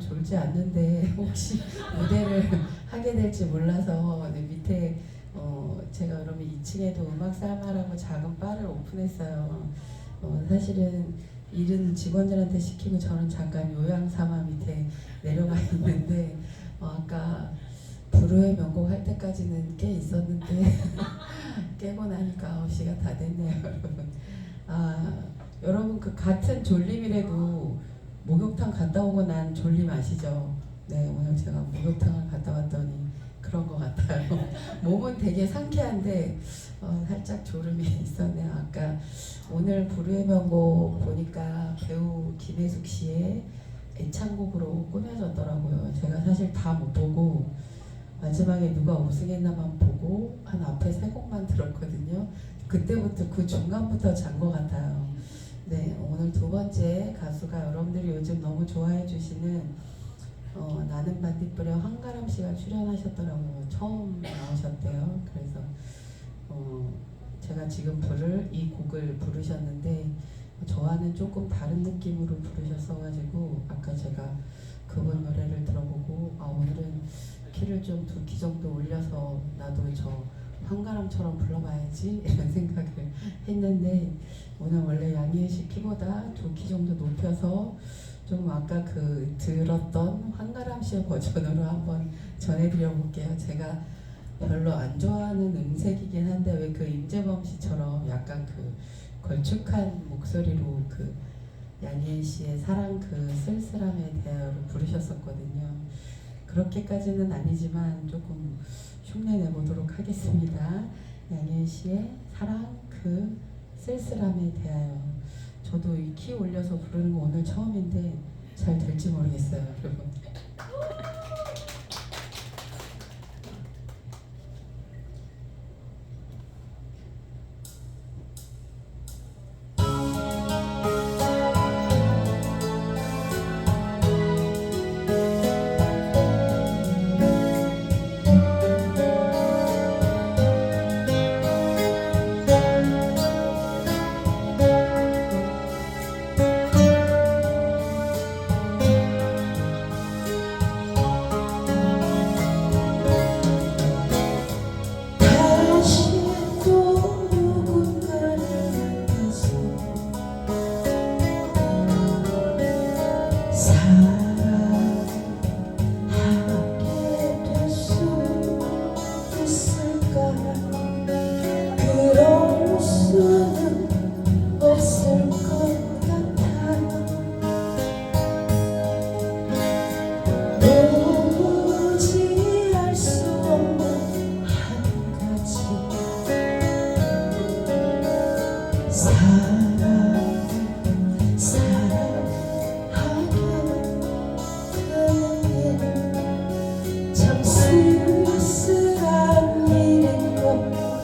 졸지 않는데 혹시 무대를 하게 될지 몰라서 네, 밑에 어, 제가 그러면 2층에도 음악 살마라고 작은 바를 오픈했어요. 어, 사실은 일은 직원들한테 시키고 저는 잠깐 요양 삼아 밑에 내려가 있는데 어, 아까 불후의 명곡 할 때까지는 꽤 있었는데 깨고 나니까 9시가 다 됐네요, 여러분. 아, 여러분 그 같은 졸림이라도 목욕탕 갔다 오고 난 졸림 아시죠? 네, 오늘 제가 목욕탕을 갔다 왔더니 그런 것 같아요. 몸은 되게 상쾌한데 어, 살짝 졸음이 있었네요. 아까 오늘 불후의 명곡 보니까 배우 김혜숙 씨의 애창곡으로 꾸며졌더라고요. 제가 사실 다 못 보고 마지막에 누가 우승했나만 보고 한 앞에 세 곡만 들었거든요. 그때부터 그 중간부터 잔 것 같아요. 네, 오늘 두 번째 가수가 여러분들이 요즘 너무 좋아해 주시는 어, 나는 반딧불의 황가람 씨가 출연하셨더라고요. 처음 나오셨대요. 그래서 어, 제가 지금 부를 이 곡을 부르셨는데 저와는 조금 다른 느낌으로 부르셨어가지고 아까 제가 그분 노래를 들어보고 아 오늘은 키를 좀 두 키 정도 올려서 나도 저 황가람처럼 불러봐야지 이런 생각을 했는데 오늘 원래 씨 키보다 두 키 정도 높여서 좀 아까 그 들었던 황가람 씨의 버전으로 한번 전해드려 볼게요. 제가 별로 안 좋아하는 음색이긴 한데 왜 그 임재범 씨처럼 약간 그 걸쭉한 목소리로 그 양희애 씨의 사랑 그 쓸쓸함에 대하여를 부르셨었거든요. 그렇게까지는 아니지만 조금 흉내 내보도록 하겠습니다. 양희애 씨의 사랑 그 쓸쓸함에 대하여 저도 이 키 올려서 부르는 거 오늘 처음인데 잘 될지 모르겠어요, 여러분. 사랑 사랑하게 참 쓸쓸한 일인 것 같아.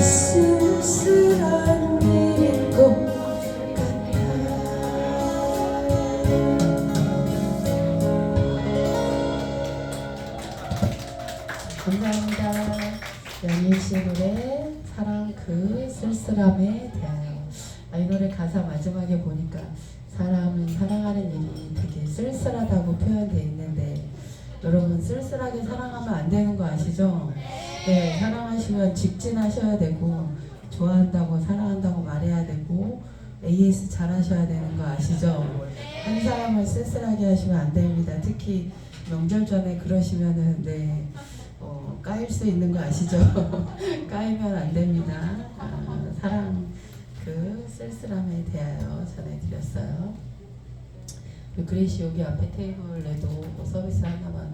쓸쓸한 일것 같아 감사합니다. 연희씨 노래 사랑 그 쓸쓸함에 대하여 아, 이 노래 가사 마지막에 보니까 사람은 사랑하는 일이 되게 쓸쓸하다고 표현되어 있는데 여러분 쓸쓸하게 사랑하면 안 되는 거 아시죠? 네, 사랑하시면 직진하셔야 되고 좋아한다고 사랑한다고 말해야 되고 AS 잘하셔야 되는 거 아시죠? 한 사람을 쓸쓸하게 하시면 안 됩니다. 특히 명절 전에 그러시면은 네 어, 까일 수 있는 거 아시죠? 까이면 안 됩니다. 아, 사랑 그 쓸쓸함에 대하여 전해드렸어요. 그리고 그레이시 여기 앞에 테이블에도 뭐 서비스 하나만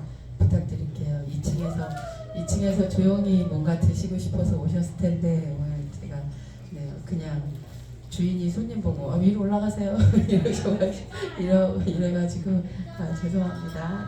부탁드릴게요. 2층에서 2층에서 조용히 뭔가 드시고 싶어서 오셨을 텐데 오늘 제가 네, 그냥 주인이 손님 보고 아, 위로 올라가세요 이러셔가지고 이러 이래가지고 아, 죄송합니다. 네.